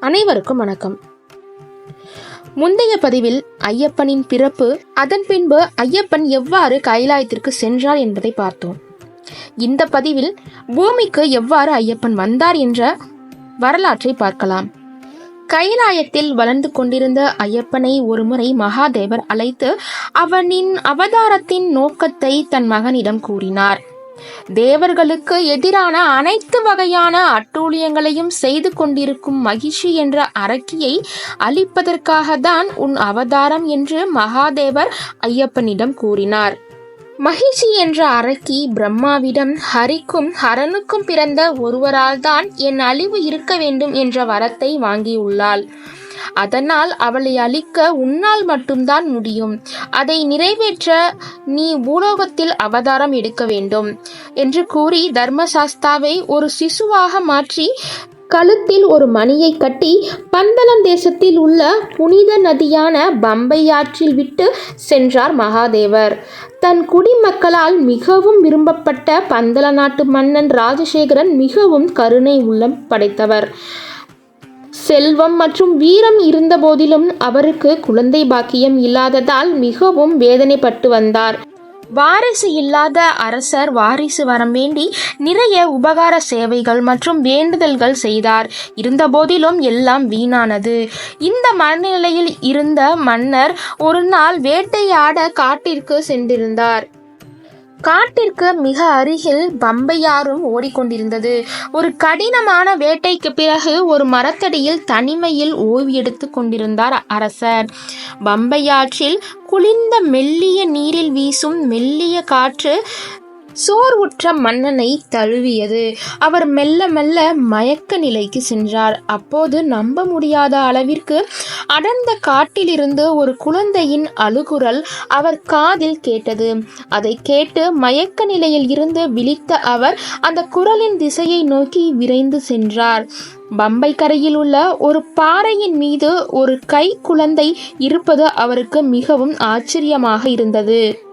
அனைவருக்கும் வணக்கம். முந்தைய பதிவில் ஐயப்பனின் பிறப்பு அதன் பின்பு ஐயப்பன் எவ்வாறு கைலாயத்திற்கு சென்றார் என்பதை பார்த்தோம். இந்த பதிவில் பூமிக்கு எவ்வாறு ஐயப்பன் வந்தார் என்ற வரலாற்றை பார்க்கலாம். கைலாயத்தில் வளர்ந்து கொண்டிருந்த ஐயப்பனை ஒருமுறை மகாதேவர் அழைத்து அவனின் அவதாரத்தின் நோக்கத்தை தன் மகனிடம் கூறினார். தேவர்களுக்கு எதிரான அனைத்து வகையான அட்டூழியங்களையும் செய்து கொண்டிருக்கும் மகிழ்ச்சி என்ற அரக்கியை அழிப்பதற்காக தான் உன் அவதாரம் என்று மகாதேவர் ஐயப்பனிடம் கூறினார். மகிழ்ச்சி என்ற அரக்கி பிரம்மாவிடம் ஹரிக்கும் ஹரனுக்கும் பிறந்த ஒருவரால் தான் என் அழிவு இருக்க வேண்டும் என்ற வரத்தை வாங்கியுள்ளாள். அதனால் அவளை அழிக்க உன்னால் மட்டும்தான் முடியும். அதை நிறைவேற்ற நீ பூலோகத்தில் அவதாரம் எடுக்க வேண்டும் என்று கூறி தர்மசாஸ்தாவை ஒரு சிசுவாக மாற்றி கழுத்தில் ஒரு மணியை கட்டி பந்தளம் தேசத்தில் உள்ள புனித நதியான பம்பை ஆற்றில் விட்டு சென்றார் மகாதேவர். தன் குடிமக்களால் மிகவும் விரும்பப்பட்ட பந்தள நாட்டு மன்னன் ராஜசேகரன் மிகவும் கருணை உள்ளம் படைத்தவர். செல்வம் மற்றும் வீரம் இருந்த போதிலும் அவருக்கு குழந்தை பாக்கியம் இல்லாததால் மிகவும் வேதனைப்பட்டு வந்தார். வாரிசு இல்லாத அரசர் வாரிசு வரம் வேண்டி நிறைய உபகார சேவைகள் மற்றும் வேண்டுதல்கள் செய்தார். இருந்தபோதிலும் எல்லாம் வீணானது. இந்த மனநிலையில் இருந்த மன்னர் ஒரு நாள் வேட்டையாட காட்டிற்கு சென்றிருந்தார். காட்டிற்கு மிக அருகில் பம்பையாரும் ஓடிக்கொண்டிருந்தது. ஒரு கடினமான வேட்டைக்கு பிறகு ஒரு மரத்தடியில் தனிமையில் ஓய்வு எடுத்து கொண்டிருந்தார் அரசர். பம்பையாற்றில் குளிர்ந்த மெல்லிய நீரில் வீசும் மெல்லிய காற்று சோர்வுற்ற மன்னனை தழுவியது. அவர் மெல்ல மெல்ல மயக்க நிலைக்கு சென்றார். அப்போது நம்ப முடியாத அளவிற்கு அடர்ந்த காட்டிலிருந்து ஒரு குழந்தையின் அழுகுரல் அவர் காதில் கேட்டது. அதை கேட்டு மயக்க நிலையில் இருந்து விழித்த அவர் அந்த குரலின் திசையை நோக்கி விரைந்து சென்றார். பம்பை கரையில் உள்ள ஒரு பாறையின் மீது ஒரு கை குழந்தை இருப்பது அவருக்கு மிகவும் ஆச்சரியமாக இருந்தது.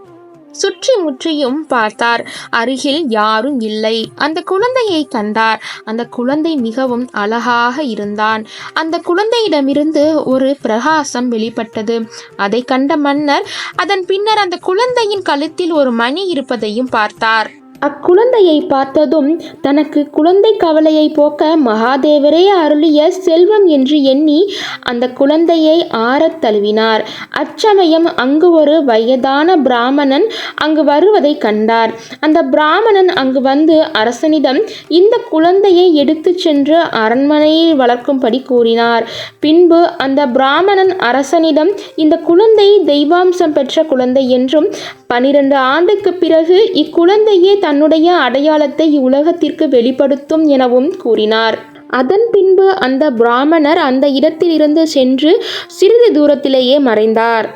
சுற்றி முற்றியும் பார்த்தார். அருகில் யாரும் இல்லை. அந்த குழந்தையை கண்டார். அந்த குழந்தை மிகவும் அழகாக இருந்தான். அந்த குழந்தையிடமிருந்து ஒரு பிரகாசம் வெளிப்பட்டது. அதை கண்ட மன்னர் அதன் பின்னர் அந்த குழந்தையின் கழுத்தில் ஒரு மணி இருப்பதையும் பார்த்தார். அக்குழந்தையை பார்த்ததும் தனக்கு குழந்தை கவலையை போக்க மகாதேவரே அருளிய செல்வம் என்று எண்ணி அந்த குழந்தையை ஆறத் தழுவினார். அச்சமயம் அங்கு ஒரு வயதான பிராமணன் அங்கு வருவதை கண்டார். அந்த பிராமணன் அங்கு வந்து அரசனிடம் இந்த குழந்தையை எடுத்துச் சென்று அரண்மனையில் வளர்க்கும்படி கூறினார். பின்பு அந்த பிராமணன் அரசனிடம் இந்த குழந்தை தெய்வாம்சம் பெற்ற குழந்தை என்றும் பனிரெண்டு ஆண்டுக்கு பிறகு இக்குழந்தையே தன்னுடைய அடையாளத்தை உலகத்திற்கு வெளிப்படுத்தும் எனவும் கூறினார். அதன் பின்பு அந்த பிராமணர் அந்த இடத்திலிருந்து சென்று சிறிது தூரத்திலேயே மறைந்தார்.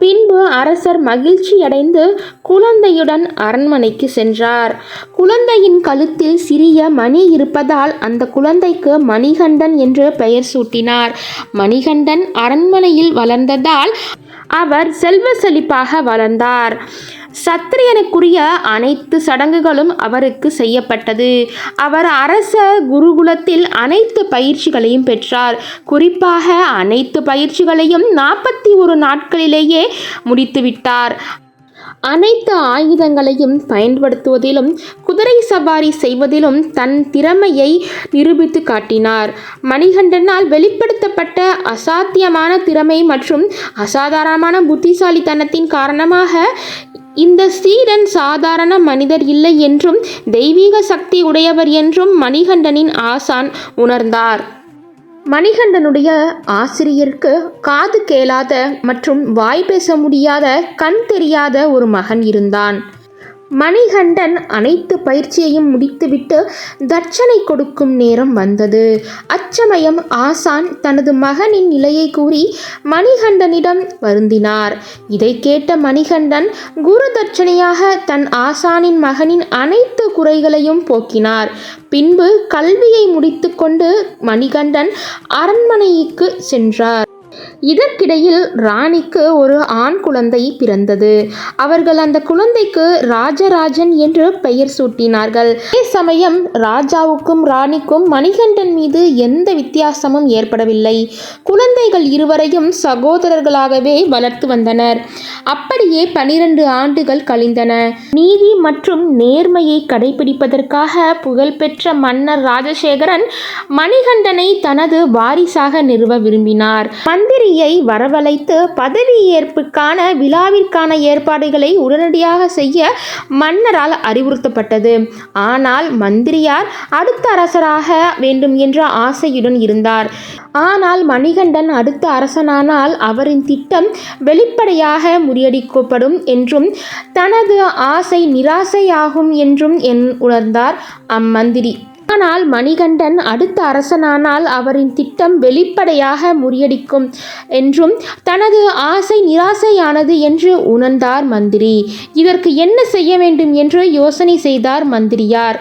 பின்பு அரசர் மகிழ்ச்சியடைந்து குழந்தையுடன் அரண்மனைக்கு சென்றார். குழந்தையின் கழுத்தில் சிறிய மணி இருப்பதால் அந்த குழந்தைக்கு மணிகண்டன் என்று பெயர் சூட்டினார். மணிகண்டன் அரண்மனையில் வளர்ந்ததால் அவர் செல்வ செழிப்பாக வளர்ந்தார். சத்திரியனுக்குரிய அனைத்து சடங்குகளும் அவருக்கு செய்யப்பட்டது. அவர் அரச குருகுலத்தில் அனைத்து பயிற்சிகளையும் பெற்றார். குறிப்பாக அனைத்து பயிற்சிகளையும் நாற்பத்தி ஒரு நாட்களிலேயே முடித்துவிட்டார். அனைத்து ஆயுதங்களையும் பயன்படுத்துவதிலும் குதிரை சவாரி செய்வதிலும் தன் திறமையை நிரூபித்து காட்டினார். மணிகண்டனால் வெளிப்படுத்தப்பட்ட அசாத்தியமான திறமை மற்றும் அசாதாரணமான புத்திசாலித்தனத்தின் காரணமாக இந்த சீடன் சாதாரண மனிதர் இல்லை என்றும் தெய்வீக சக்தி உடையவர் என்றும் மணிகண்டனின் ஆசான் உணர்ந்தார். மணிகண்டனுடைய ஆசிரியருக்கு காது கேளாத மற்றும் வாய் பேச முடியாத கண் தெரியாத ஒரு மகன் இருந்தான். மணிகண்டன் அனைத்து பயிற்சியையும் முடித்துவிட்டு தட்சணை கொடுக்கும் நேரம் வந்தது. அச்சமயம் ஆசான் தனது மகனின் நிலையை கூறி மணிகண்டனிடம் வருந்தினார். இதை கேட்ட மணிகண்டன் குரு தட்சணையாக தன் ஆசானின் மகனின் அனைத்து குறைகளையும் போக்கினார். பின்பு கல்வியை முடித்துக்கொண்டு மணிகண்டன் அரண்மனைக்கு சென்றார். இதற்கிடையில் ராணிக்கு ஒரு ஆண் குழந்தை பிறந்தது. அவர்கள் அந்த குழந்தைக்கு ராஜராஜன் என்று பெயர் சூட்டினார்கள். அதே சமயம் ராஜாவுக்கும் ராணிக்கும் மணிகண்டன் மீது எந்த வித்தியாசமும் ஏற்படவில்லை. குழந்தைகள் இருவரையும் சகோதரர்களாகவே வளர்த்து வந்தனர். அப்படியே பனிரெண்டு ஆண்டுகள் கழிந்தன. நீதி மற்றும் நேர்மையை கடைபிடிப்பதற்காக புகழ்பெற்ற மன்னர் ராஜசேகரன் மணிகண்டனை தனது வாரிசாக நிறுவ விரும்பினார். மந்திரியை வரவழைத்து பதவியேற்புக்கான விழாவிற்கான ஏற்பாடுகளை உடனடியாக செய்ய மன்னரால் அறிவுறுத்தப்பட்டது. ஆனால் மந்திரியார் அடுத்த அரசராக வேண்டும் என்ற ஆசையுடன் இருந்தார். ஆனால் மணிகண்டன் அடுத்த அரசனானால் அவரின் திட்டம் வெளிப்படையாக முறியடிக்கப்படும் என்றும் தனது ஆசை நிராசையாகும் என்றும் என் உணர்ந்தார் அம்மந்திரி. ஆனால் மணிகண்டன் அடுத்த அரசனானால் அவரின் திட்டம் வெளிப்படையாக முறியடிக்கும் என்றும் தனது ஆசை நிராசையானது என்று உணர்ந்தார் மந்திரி. இதற்கு என்ன செய்ய வேண்டும் என்று யோசனை செய்தார் மந்திரியார்.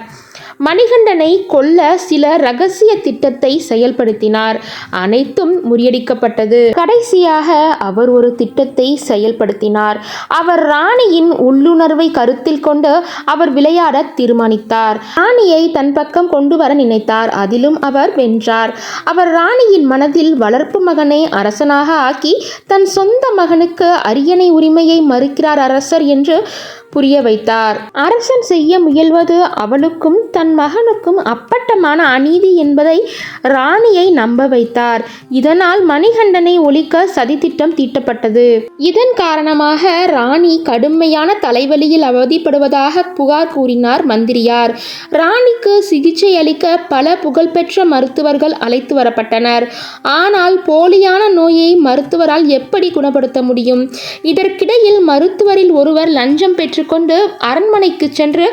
மணிகண்டனை கொல்ல சில ரகசிய திட்டத்தை செயல்படுத்தினார். அனைத்தும் முறியடிக்கப்பட்டது. கடைசியாக அவர் ஒரு திட்டத்தை செயல்படுத்தினார். அவர் ராணியின் உள்ளுணர்வை கருத்தில் கொண்டு அவர் விளையாட தீர்மானித்தார். ராணியை தன் பக்கம் கொண்டு வர நினைத்தார். அதிலும் அவர் வென்றார். அவர் ராணியின் மனதில் வளர்ப்பு மகனை அரசனாக ஆக்கி தன் சொந்த மகனுக்கு அரியணை உரிமையை மறுக்கிறார் அரசர் என்று புரிய வைத்தார். அரசன் செய்ய முயல்வது அவளுக்கும் தன் மகனுக்கும் அப்பட்டமான அநீதி என்பதை ராணியை நம்ப வைத்தார். இதனால் மணிகண்டனை ஒழிக்க சதித்திட்டம் தீட்டப்பட்டது. இதன் காரணமாக ராணி கடுமையான தலைவலியில் அவதிப்படுவதாக புகார் கூறினார் மந்திரியார். ராணிக்கு சிகிச்சை அளிக்க பல புகழ்பெற்ற மருத்துவர்கள் அழைத்து வரப்பட்டனர். ஆனால் போலியான நோயை மருத்துவரால் எப்படி குணப்படுத்த முடியும்? இதற்கிடையில் மருத்துவரில் ஒருவர் லஞ்சம் பெற்றுக்கொண்டு அரண்மனைக்கு சென்று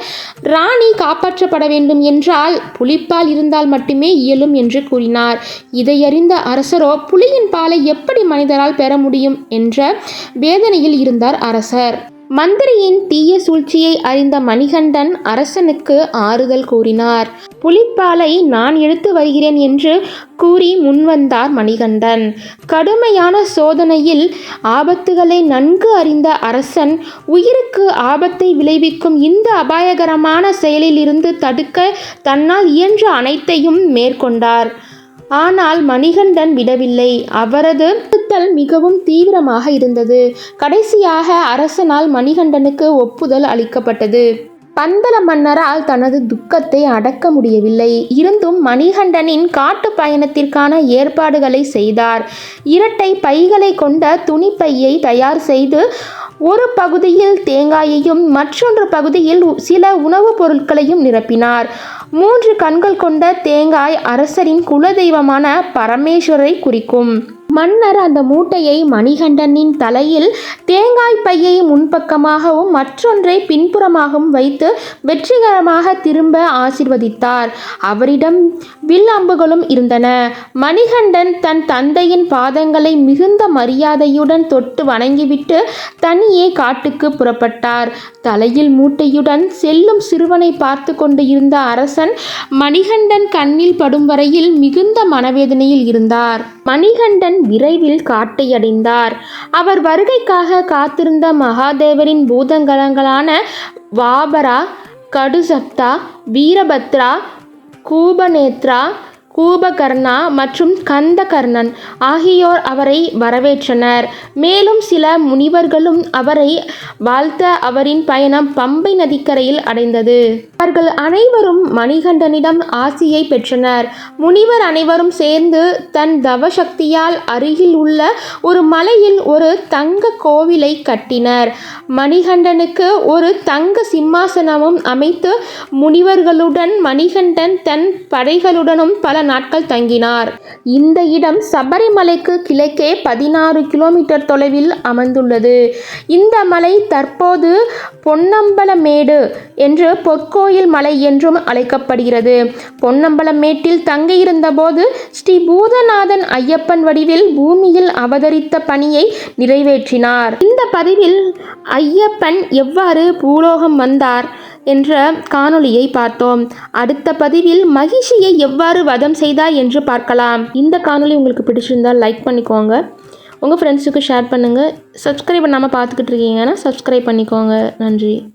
ராணி காப்பாற்றப்பட வேண்டும் என்றால் புலிப்பால் இருந்தால் மட்டுமே இயலும் என்று கூறினார். இதையறிந்த அரசரோ புலியின் பாலை எப்படி மனிதரால் பெற முடியும் என்ற வேதனையில் இருந்தார் அரசர். மந்திரியின் தீய சூழ்ச்சியை அறிந்த மணிகண்டன் அரசனுக்கு ஆறுதல் கூறினார். புலிப்பாலை நான் எடுத்து வருகிறேன் என்று கூறி முன்வந்தார் மணிகண்டன். கடுமையான சோதனையில் ஆபத்துகளை நன்கு அறிந்த அரசன் உயிருக்கு ஆபத்தை விளைவிக்கும் இந்த அபாயகரமான செயலிலிருந்து தடுக்க தன்னால் இயன்ற அனைத்தையும் மேற்கொண்டார். ஆனால் மணிகண்டன் விடவில்லை. அவரது ஒப்புதல் மிகவும் தீவிரமாக இருந்தது. கடைசியாக அரசனால் மணிகண்டனுக்கு ஒப்புதல் அளிக்கப்பட்டது. பந்தல மன்னரால் தனது துக்கத்தை அடக்க முடியவில்லை. இருந்தும் மணிகண்டனின் காட்டு பயணத்திற்கான ஏற்பாடுகளை செய்தார். இரட்டை பைகளை கொண்ட துணிப்பையை தயார் செய்து ஒரு பகுதியில் தேங்காயையும் மற்றொன்று பகுதியில் சில உணவுப் பொருட்களையும் நிரப்பினார். மூன்று கண்கள் கொண்ட தேங்காய் அரசரின் குலதெய்வமான பரமேஸ்வரை குறிக்கும். மன்னர் அந்த மூட்டையை மணிகண்டனின் தலையில் தேங்காய் பையை முன்பக்கமாகவும் மற்றொன்றை பின்புறமாகவும் வைத்து வெற்றிகரமாக திரும்ப ஆசிர்வதித்தார். அவரிடம் வில் அம்புகளும் இருந்தன. மணிகண்டன் தன் தந்தையின் பாதங்களை மிகுந்த மரியாதையுடன் தொட்டு வணங்கிவிட்டு தனியே காட்டுக்கு புறப்பட்டார். தலையில் மூட்டையுடன் செல்லும் சிறுவனை பார்த்து கொண்டு இருந்த அரசன் மணிகண்டன் கண்ணில் படும் வரையில் மிகுந்த மனவேதனையில் இருந்தார். மணிகண்டன் விரைவில் காட்டை அடைந்தார் அவர் வருகைக்காக காத்திருந்த மகாதேவரின் பூதங்கலங்களான வாபரா கடுசப்தா வீரபத்ரா கூபநேத்ரா கூபகர்ணா மற்றும் கந்தகர்ணன் ஆகியோர் அவரை வரவேற்றனர். மேலும் சில முனிவர்களும் அவரை வாழ்த்த அவரின் பயணம் பம்பை நதிக்கரையில் அடைந்தது. அவர்கள் அனைவரும் மணிகண்டனிடம் ஆசியை பெற்றனர். முனிவர் அனைவரும் சேர்ந்து தன் தவசக்தியால் அருகில் உள்ள ஒரு மலையில் ஒரு தங்க கோவிலை கட்டினர். மணிகண்டனுக்கு ஒரு தங்க சிம்மாசனமும் அமைத்து முனிவர்களுடன் மணிகண்டன் தன் படைகளுடனும் பல பல நாட்கள் தங்கினார். இந்த இடம் சபரிமலைக்கு கிழக்கே பதினாறு கிலோமீட்டர் தொலைவில் அமைந்துள்ளது. இந்த மலை தற்போது பொன்னம்பலமேடு என்று பொற்கோயில் மலை என்றும் அழைக்கப்படுகிறது. பொன்னம்பலமேட்டில் தங்கியிருந்தபோது ஸ்ரீ பூதநாதன் ஐயப்பன் வடிவில் பூமியில் அவதரித்த பணியை நிறைவேற்றினார். இந்த பதிவில் ஐயப்பன் எவ்வாறு பூலோகம் வந்தார்? என்ற காணொளியை பார்த்தோம். அடுத்த பதிவில் மகிஷியை எவ்வாறு வதம் செய்தார் என்று பார்க்கலாம். இந்த காணொளி உங்களுக்கு பிடிச்சிருந்தால் லைக் பண்ணிக்கோங்க. உங்கள் ஃப்ரெண்ட்ஸுக்கு ஷேர் பண்ணுங்கள் சப்ஸ்கிரைப் பண்ணாமல் பார்த்துக்கிட்டு இருக்கீங்கன்னா சப்ஸ்கிரைப் பண்ணிக்கோங்க. நன்றி.